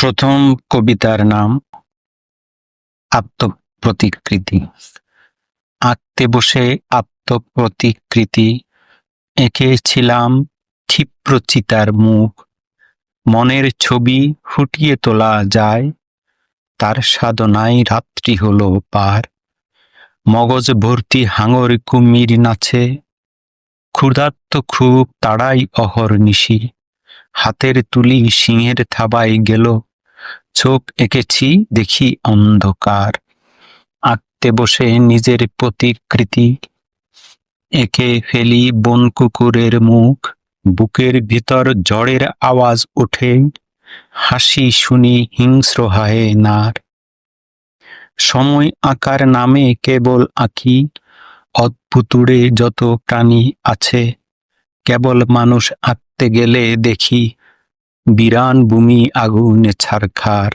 প্রথম কবিতার নাম আত্মপ্রতিকৃতি। আঁকতে বসে আত্মপ্রতিকৃতি এঁকেছিলাম ক্ষিপ্রচিতার মুখ। মনের ছবি ফুটিয়ে তোলা যায়, তার সাধনায় রাত্রি হলো পার। মগজ ভর্তি হাঙর কুমির নাচে, ক্ষুধার্ত খুব তাড়াই অহর নিশি হাতের তুলি সিংহের থাবায় গেল চোখ এঁকেছি, দেখি অন্ধকার। আঁকতে বসে নিজের প্রতিকৃতি। এঁকে ফেলি বন কুকুরের মুখ। বুকের ভিতর ঝড়ের আওয়াজ ওঠে। হাসি শুনি হিংস্র হায় নার। সময় আঁকার নামে কেবল আঁকি। অদ্ভুতুড়ে যত প্রাণী আছে। কেবল মানুষ আঁকতে গেলে দেখি বিরান ভূমি আগুনে ছারখার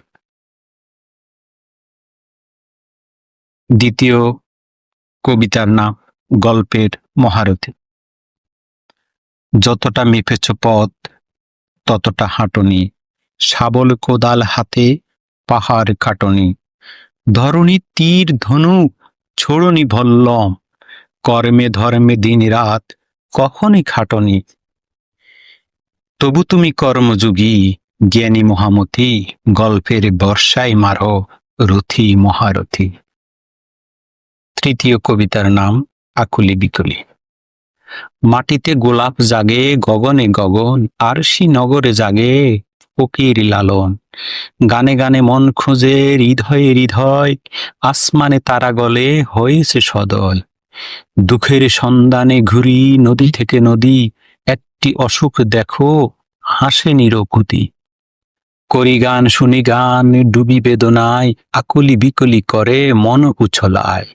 দ্বিতীয় কবিতার নাম গল্পের মহারথী। যতটা মেপেছ পথ, ততটা হাঁটনি। শাবল কোদাল হাতে, পাহাড় কাটনি ধরণী তীর ধনুক ছোড়নি ভল্লম। কর্মে ধর্মে দিন রাত, কখনই খাটনি। তবু তুমি কর্মযোগী, জ্ঞানী মহামতি, গল্পের বর্ষায় মারো রথি মহারথী। তৃতীয় কবিতার নাম, আকুলি বিকুলি। মাটিতে গোলাপ জাগে, গগনে গগন, আরশি নগরে জাগে, ফকির লালন। গানে গানে মন খুঁজে, হৃদয়ে হৃদয়, আসমানে তারা গলে, হয়েছে সদয় দুঃখের সন্ধানে ঘুরি, নদী থেকে নদী একটি অসুখ দেখো, হাসে নিরকুতি করি গান শুনি গান, ডুবি বেদনায়, আকুলি বিকলি করে, মন উছলায়।